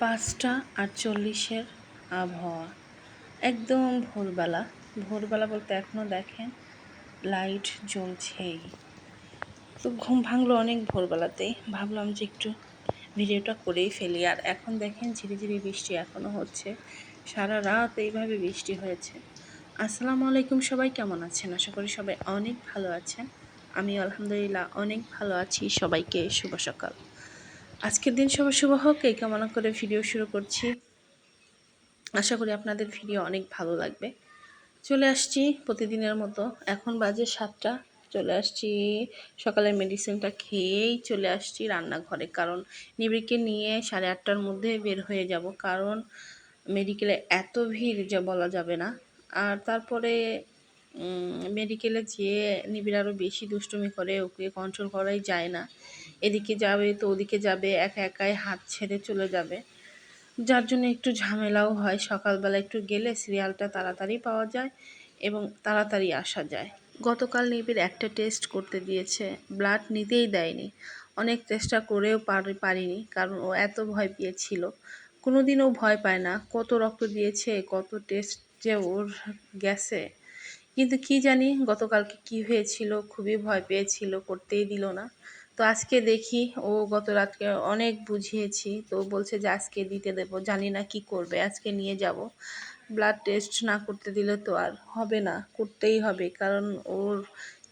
পাঁচটা আটচল্লিশের আবহাওয়া। একদম ভোরবেলা। ভোরবেলা বলতে এখনও দেখেন লাইট জ্বলছেই। তো ঘুম ভাঙলো অনেক ভোরবেলাতেই। ভাবলাম যে একটু ভিডিওটা করেই ফেলি। আর এখন দেখেন ঝিরি ঝিরি বৃষ্টি এখনও হচ্ছে। সারা রাত এইভাবে বৃষ্টি হয়েছে। আসসালামু আলাইকুম সবাই, কেমন আছেন? আশা করি সবাই অনেক ভালো আছেন। আমি আলহামদুলিল্লাহ অনেক ভালো আছি সবাইকে। শুভ সকাল। আজকের দিন সবার শুভ হোক। এই কামনা করে ভিডিও শুরু করছি। আশা করি আপনাদের ভিডিও অনেক ভালো লাগবে। চলে আসছি প্রতিদিনের মতো। এখন বাজে সাতটা। চলে আসছি সকালের মেডিসিনটা খেয়েই চলে আসছি রান্নাঘরে। কারণ নিবিড়কে নিয়ে সাড়ে আটটার মধ্যে বের হয়ে যাব। কারণ মেডিকেলে এত ভিড় যে বলা যাবে না। আর তারপরে মেডিকেলে যেয়ে নিবিড় আরও বেশি দুষ্টুমি করে ওকে কন্ট্রোল করাই যায় না। এদিকে যাবে তো ওদিকে যাবে, একা একাই হাত ছেড়ে চলে যাবে। যার জন্য একটু ঝামেলাও হয়, সকালবেলা একটু গেলে সিরিয়ালটা তাড়াতাড়ি পাওয়া যায় এবং তাড়াতাড়ি আসা যায়। গতকাল নিবিড় একটা টেস্ট করতে দিয়েছে ব্লাড নিতেই দেয়নি। অনেক চেষ্টা করেও পারিনি, কারণ ও এত ভয় পেয়েছিল। কোনো দিনও ভয় পায় না, কত রক্ত দিয়েছে, কত টেস্ট যে ওর গেছে। কিন্তু কি জানি গতকালকে কি হয়েছিল, খুবই ভয় পেয়েছিল, করতেই দিল না। তো আজকে দেখি ও গত রাতকে অনেক বুঝিয়েছি। তো বলছে যে আজকে দিতে দেব, জানি না কি করবে, আজকে নিয়ে যাব। ব্লাড টেস্ট না করতে দিলে তো আর হবে না, করতেই হবে। কারণ ওর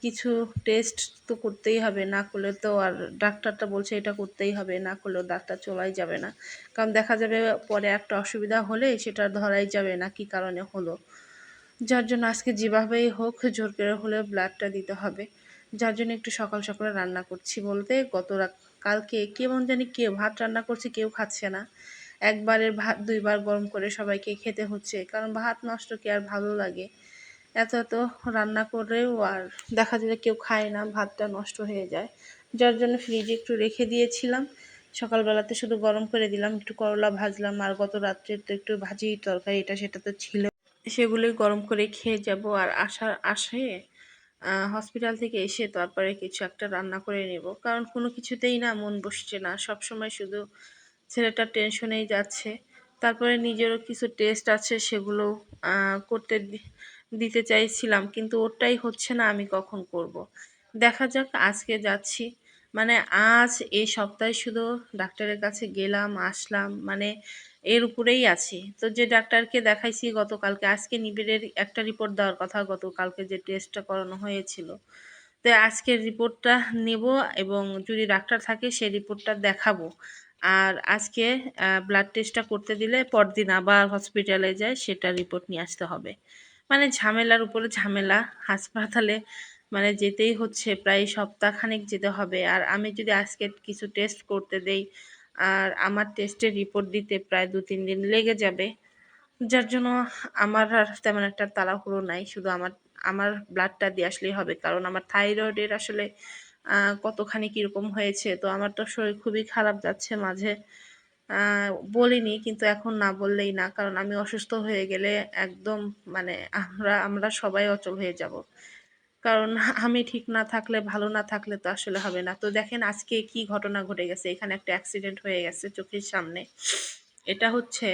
কিছু টেস্ট তো করতেই হবে, না করলে তো আর ডাক্তারটা বলছে এটা করতেই হবে, না করলেও ডাক্তার চলাই যাবে না। কারণ দেখা যাবে পরে একটা অসুবিধা হলে সেটা ধরাই যাবে না কি কারণে হলো। যার জন্য আজকে যেভাবেই হোক জোর করে হলে ব্লাডটা দিতে হবে। যার জন্য একটু সকাল সকালে রান্না করছি বলতে গত কালকে কেমন জানি কেউ ভাত রান্না করছে, কেউ খাচ্ছে না। একবারের ভাত দুইবার গরম করে সবাইকে খেতে হচ্ছে, কারণ ভাত নষ্ট কি আর ভালো লাগে? এত এত রান্না করেও আর দেখা যায় কেউ খায় না, ভাতটা নষ্ট হয়ে যায়। যার জন্য ফ্রিজে একটু রেখে দিয়েছিলাম। সকালবেলাতে শুধু গরম করে দিলাম, একটু করলা ভাজলাম, আর গত রাত্রে তো একটু ভাজি তরকারি, এটা সেটা তো ছিল। সেগুলোই গরম করে খেয়ে যাব আর আসার আসে হসপিটাল থেকে এসে তারপরে কিছু একটা রান্না করে নেব। কারণ কোনো কিছুতেই না মন বসছে না। সব সময় শুধু ছেলেটার টেনশনেই যাচ্ছে। তারপরে নিজেরও কিছু টেস্ট আছে সেগুলো করতে দিতে চাইছিলাম। কিন্তু ওটাই হচ্ছে না আমি কখন করব। দেখা যাক, আজকে যাচ্ছি। মানে আজ এই সপ্তাহে শুধু ডাক্তারের কাছে গেলাম, আসলাম মানে এর উপরেই আছি। তো যে ডাক্তারকে দেখাইছি গতকালকে, আজকে নিবিড়ের একটা রিপোর্ট দেওয়ার কথা, গতকালকে যে টেস্টটা করানো হয়েছিল। তো আজকের রিপোর্টটা নেব এবং যদি ডাক্তার থাকে সেই রিপোর্টটা দেখাবো। আর আজকে ব্লাড টেস্টটা করতে দিলে পরদিন আবার হসপিটালে যায়, সেটা রিপোর্ট নিয়ে আসতে হবে। মানে ঝামেলার উপরে ঝামেলা, হাসপাতালে মানে যেতেই হচ্ছে, প্রায় সপ্তাহখানেক যেতে হবে। আর আমি যদি আজকে কিছু টেস্ট করতে দেই, আর আমার টেস্টের রিপোর্ট দিতে প্রায় দু তিন দিন লেগে যাবে, যার জন্য আমার আর তেমন একটা তাড়াহুড়ো নাই। শুধু আমার আমার ব্লাডটা দিয়ে আসলেই হবে, কারণ আমার থাইরয়েডের আসলে কতখানি কীরকম হয়েছে, তো আমার তো শরীর খুবই খারাপ যাচ্ছে মাঝে। বলিনি, কিন্তু এখন না বললেই না, কারণ আমি অসুস্থ হয়ে গেলে একদম মানে আমরা আমরা সবাই অচল হয়ে যাব। কারণ আমি ঠিক না থাকলে, ভালো না থাকলে তো আসলে হবে না। তো দেখেন আজকে কি ঘটনা ঘটে গেছে, এখানে একটা অ্যাক্সিডেন্ট হয়ে গেছে চোখের সামনে। এটা হচ্ছে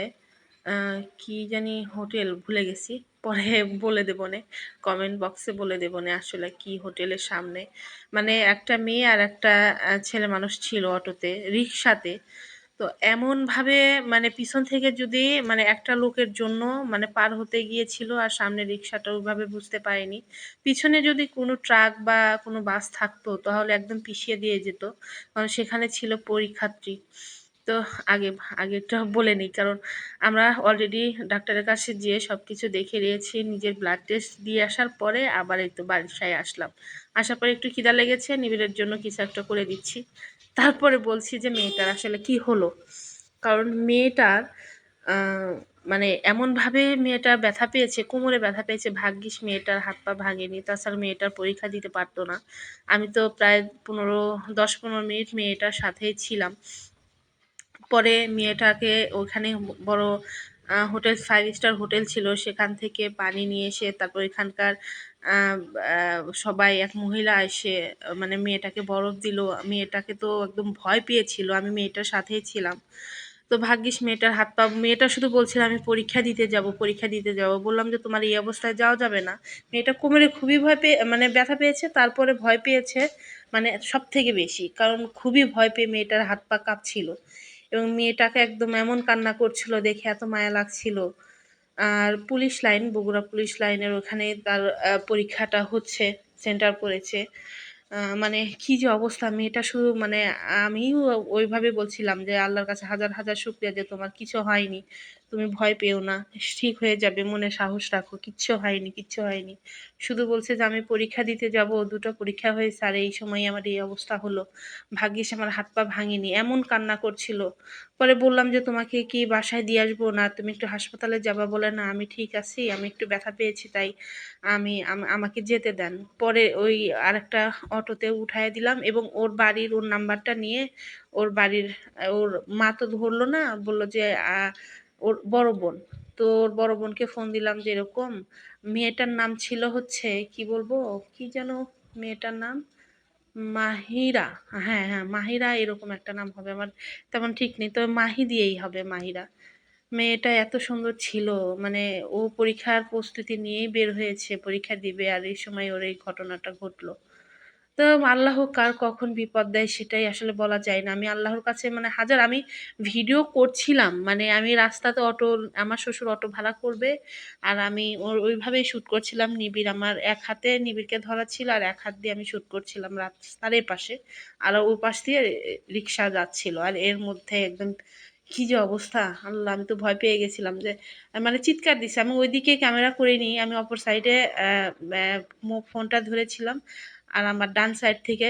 কি জানি হোটেল, ভুলে গেছি। পরে বলে দেবো নে কমেন্ট বক্সে বলে দেবো নে আসলে কি হোটেলের সামনে। মানে একটা মেয়ে আর একটা ছেলে মানুষ ছিল অটোতে রিক্সাতে তো এমনভাবে মানে পিছন থেকে যদি মানে একটা লোকের জন্য মানে পার হতে গিয়েছিল আর সামনে রিক্সাটা ওইভাবে বুঝতে পারেনি, পিছনে যদি কোনো ট্রাক বা কোনো বাস থাকতো তাহলে একদম পিছিয়ে দিয়ে যেত। কারণ সেখানে ছিল পরীক্ষার্থী। তো আগে আগেটা বলে নিই। কারণ আমরা অলরেডি ডাক্তারের কাছে যেয়ে সব কিছু দেখে নিয়েছি, নিজের ব্লাড টেস্ট দিয়ে আসার পরে আবার এই তো বাসায় আসলাম। আসার পরে একটু খিদা লেগেছে, নিবিড়ের জন্য কিছু একটা করে দিচ্ছি। তারপরে বলছি যে মেয়েটার আসলে কি হলো? কারণ মেয়েটার মানে এমনভাবে মেয়েটা ব্যথা পেয়েছে, কোমরে ব্যথা পেয়েছে, ভাগ্যিস মেয়েটার হাত পা ভাঙেনি, তাছাড়া মেয়েটার পরীক্ষা দিতে পারতো না। আমি তো প্রায় পনেরো, দশ, পনেরো মিনিট মেয়েটার সাথেই ছিলাম। পরে মেয়েটাকে ওখানে বড় হোটেল ফাইভ স্টার হোটেল ছিল, সেখান থেকে পানি নিয়ে এসে তারপর এখানকার সবাই এক মহিলা এসে মানে মেয়েটাকে বরফ দিল। মেয়েটাকে তো একদম ভয় পেয়েছিল, আমি মেয়েটার সাথেই ছিলাম। তো ভাগ্যিস মেয়েটার হাত পা, মেয়েটা শুধু বলছিল, আমি পরীক্ষা দিতে যাব, পরীক্ষা দিতে যাব। বললাম যে, তোমার এই অবস্থায় যাওয়া যাবে না। মেয়েটা কোমরে খুবই ভয় পেয়ে মানে ব্যথা পেয়েছে, তারপরে ভয় পেয়েছে মানে সব থেকে বেশি। কারণ খুবই ভয় পেয়ে মেয়েটার হাত পা কাঁপছিল। এবং মেয়েটাকে একদম এমন কান্না করছিল, দেখে এত মায়া লাগছিল। আর পুলিশ লাইন, বগুড়া পুলিশ লাইনের ওখানে তার পরীক্ষাটা হচ্ছে, সেন্টার পড়েছে। মানে কি যে অবস্থা মেয়েটা শুধু মানে আমিও ওইভাবে বলছিলাম যে আল্লাহর কাছে হাজার হাজার শুক্রিয়া যে তোমার কিছু হয়নি, তুমি ভয় পেও না, ঠিক হয়ে যাবে, মনে সাহস রাখো, কিচ্ছু হয়নি কিচ্ছু হয়নি। শুধু বলছে যে আমি পরীক্ষা দিতে যাব, দুটো পরীক্ষা হয়েছে, আর এই সময় আমার এই অবস্থা হলো, ভাগ্যিস আমার হাত পা ভাঙেনি, এমন কান্না করছিল। পরে বললাম যে তোমাকে কি বাসায় দিয়ে আসব না, তুমি একটু হাসপাতালে যাবা বলে, না, আমি ঠিক আছি, আমি একটু ব্যথা পেয়েছি, তাই আমি, আমাকে যেতে দেন। পরে ওই আরেকটা অটোতে উঠায় দিলাম এবং ওর বাড়ির ওর নাম্বারটা নিয়ে ওর বাড়ির, ওর মা তো ধরলো না, বলল যে ওর বড় বোন। তো ওর বড় বোনকে ফোন দিলাম যে, এরকম মেয়েটার নাম ছিল হচ্ছে, কি বলব, কি যেন মেয়েটার নাম? মাহিরা। হ্যাঁ হ্যাঁ মাহিরা এরকম একটা নাম হবে আমার, তেমন ঠিক নেই, তবে মাহি দিয়েই হবে মাহিরা। মেয়েটা এত সুন্দর ছিল মানে ও পরীক্ষার প্রস্তুতি নিয়েই বের হয়েছে, পরীক্ষা দিবে, আর এই সময় ওর এই ঘটনাটা ঘটলো। তো আল্লাহ কার কখন বিপদ দেয় সেটাই আসলে বলা যায় না। আমি আল্লাহর কাছে মানে হাজার আমি ভিডিও করছিলাম মানে আমি রাস্তাতে অটো, আমার শ্বশুর অটো ভাড়া করবে আর আমি ওর ওইভাবেই শ্যুট করছিলাম। নিবিড় আমার এক হাতে নিবিড়কে ধরা ছিল আর এক হাত দিয়ে আমি শ্যুট করছিলাম রাস্তার এই পাশে আর ওই পাশ দিয়ে রিক্সা যাচ্ছিল আর এর মধ্যে একদম কি যে অবস্থা, আল্লাহ আমি তো ভয় পেয়ে গেছিলাম যে মানে চিৎকার দিছে। আমি ওইদিকে ক্যামেরা করে নিই, আমি অপর সাইডে ফোনটা ধরেছিলাম। আর আমার ডান সাইড থেকে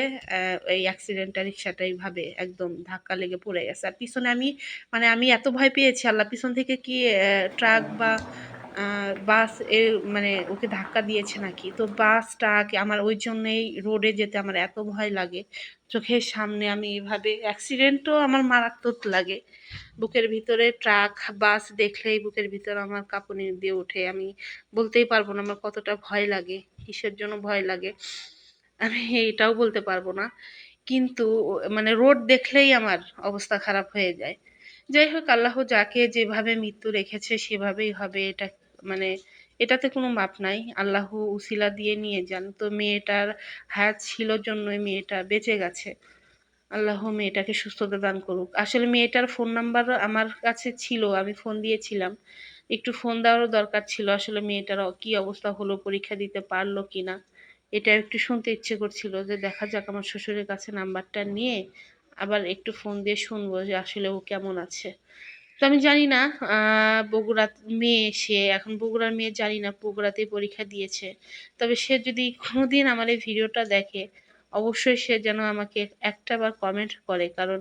এই অ্যাক্সিডেন্টটা রিক্সাটা এইভাবে একদম ধাক্কা লেগে পড়ে গেছে। আর পিছনে আমি মানে আমি এত ভয় পেয়েছি, আল্লাহ পিছন থেকে কি ট্রাক বা বাস এ মানে ওকে ধাক্কা দিয়েছে নাকি? তো বাস ট্রাক আমার ওই জন্যেই রোডে যেতে আমার এত ভয় লাগে। চোখের সামনে আমি এভাবে অ্যাক্সিডেন্টও আমার মারাত্মক লাগে। বুকের ভিতরে ট্রাক বাস দেখলেই বুকের ভিতরে আমার কাঁপুনি দিয়ে ওঠে। আমি বলতেই পারব না আমার কতটা ভয় লাগে, কিসের জন্য ভয় লাগে। আমি এটাও বলতে পারব না। কিন্তু মানে রোড দেখলেই আমার অবস্থা খারাপ হয়ে যায়। যাই হোক, আল্লাহ যাকে যেভাবে মৃত্যু রেখেছে সেভাবেই হবে। এটা মানে এটাতে কোনো মাপ নাই। আল্লাহ উসিলা দিয়ে নিয়ে যান। তো মেয়েটার হায়াত ছিল জন্যই মেয়েটা বেঁচে গেছে। আল্লাহ মেয়েটাকে সুস্থতা দান করুক। আসলে মেয়েটার ফোন নাম্বার আমার কাছে ছিল, আমি ফোন দিয়েছিলাম। একটু ফোন দেওয়ারও দরকার ছিল। আসলে মেয়েটার কি অবস্থা হলো, পরীক্ষা দিতে পারল কিনা? এটা একটু শুনতে ইচ্ছে করছিল যে দেখা যাক আমার শ্বশুরের কাছে নাম্বারটা নিয়ে আবার একটু ফোন দিয়ে শুনব যে আসলে ও কেমন আছে। তো আমি জানি না বগুড়া মেয়ে সে, এখন বগুড়ার মেয়ে জানি না, বগুড়াতেই পরীক্ষা দিয়েছে। তবে সে যদি কোনোদিন আমার এই ভিডিওটা দেখে, অবশ্যই সে যেন আমাকে একটা বার কমেন্ট করে, কারণ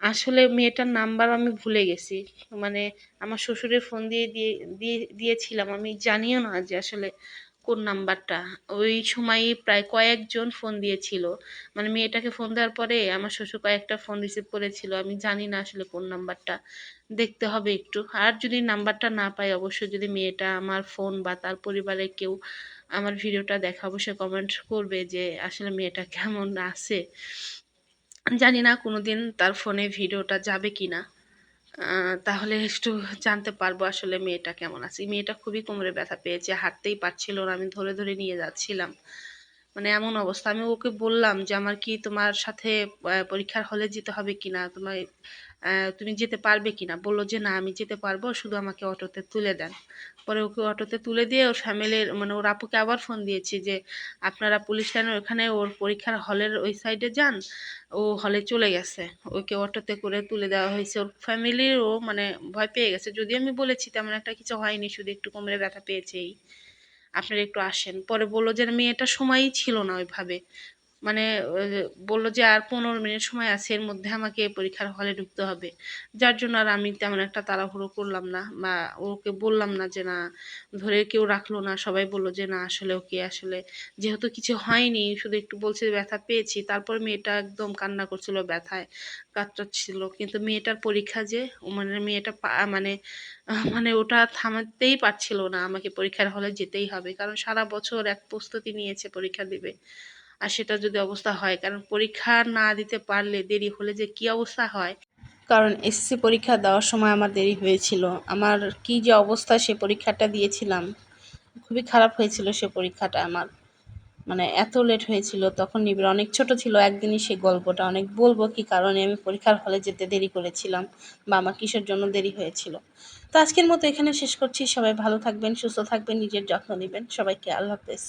আসলে মেয়েটার নাম্বার আমি ভুলে গেছি। মানে আমার শ্বশুরের ফোন দিয়ে দিয়ে দিয়ে, দিয়েছিলাম। আমি জানিও না যে আসলে কোন নাম্বারটা? ওই সময়ই প্রায় কয়েকজন ফোন দিয়েছিল। মানে মেয়েটাকে ফোন দেওয়ার পরে আমার শ্বশুর কয়েকটা ফোন রিসিভ করেছিল। আমি জানি না আসলে কোন নাম্বারটা। দেখতে হবে একটু। আর যদি নাম্বারটা না পাই, অবশ্যই যদি মেয়েটা আমার ফোন বা তার পরিবারের কেউ আমার ভিডিওটা দেখা, অবশ্যই কমেন্ট করবে যে আসলে মেয়েটা কেমন আছে। জানি না কোনোদিন তার ফোনে ভিডিওটা যাবে কি না তাহলে একটু জানতে পারব আসলে মেয়েটা কেমন আছে। মেয়েটা খুবই কোমরে ব্যথা পেয়েছে, হাঁটতেই পারছিল না, আমি ধরে ধরে নিয়ে যাচ্ছিলাম। মানে এমন অবস্থা, আমি ওকে বললাম যে, আমার কি তোমার সাথে পরীক্ষার হলে যেতে হবে কিনা? তোমার তুমি যেতে পারবে কিনা? বলল যে, না, আমি যেতে পারব, শুধু আমাকে অটোতে তুলে দেন। পরে ওকে অটোতে তুলে দিয়ে ওর ফ্যামিলির মানে ওর আপুকে আবার ফোন দিয়েছি যে, আপনারা পুলিশ লাইনের ওখানে ওর পরীক্ষার হলের ওই সাইডে যান, ও হলে চলে গেছে। ওকে অটোতে করে তুলে দেওয়া হয়েছে। ওর ফ্যামিলির ও মানে ভয় পেয়ে গেছে। যদিও আমি বলেছি, তেমন একটা কিছু হয়নি, শুধু একটু কোমরে ব্যথা পেয়েছেই। আপনারা একটু আসেন। পরে বলল যে মেয়েটা সময়ই ছিল না ওইভাবে। মানে বলল যে আর পনেরো মিনিট সময় আছে, এর মধ্যে আমাকে পরীক্ষার হলে ঢুকতে হবে। যার জন্য আর আমি তেমন একটা তাড়াহুড়ো করলাম না, বা ওকে বললাম না যে, না, ধরে কেউ রাখল না। সবাই বলল যে, না, আসলে ওকে, আসলে যেহেতু কিছু হয়নি, শুধু একটু বলছে ব্যথা পেয়েছি। তারপর মেয়েটা একদম কান্না করছিল, ব্যথায় কাতরাচ্ছিল। কিন্তু মেয়েটার পরীক্ষা যে মানে মেয়েটা মানে মানে ওটা থামাতেই পারছিল না, আমাকে পরীক্ষার হলে যেতেই হবে। কারণ সারা বছর এক প্রস্তুতি নিয়েছে, পরীক্ষা দিবে। আর সেটা যদি অবস্থা হয়, কারণ পরীক্ষা না দিতে পারলে দেরি হলে যে কি অবস্থা হয়? কারণ এসএসসি পরীক্ষা দেওয়ার সময় আমার দেরি হয়েছিল। আমার কি যে অবস্থা সে পরীক্ষাটা দিয়েছিলাম। খুবই খারাপ হয়েছিল সে পরীক্ষাটা আমার। মানে এত লেট হয়েছিল, তখন নিবিড়। অনেক ছোট ছিল, একদিনই সেই গল্পটা। অনেক বলব কি কারণে আমি পরীক্ষার হলে যেতে দেরি করেছিলাম বা আমার কিসের জন্য দেরি হয়েছিল। তো আজকের মতো এখানে শেষ করছি। সবাই ভালো থাকবেন, সুস্থ থাকবেন, নিজের যত্ন নেবেন। সবাইকে আল্লাহ হাফেজ।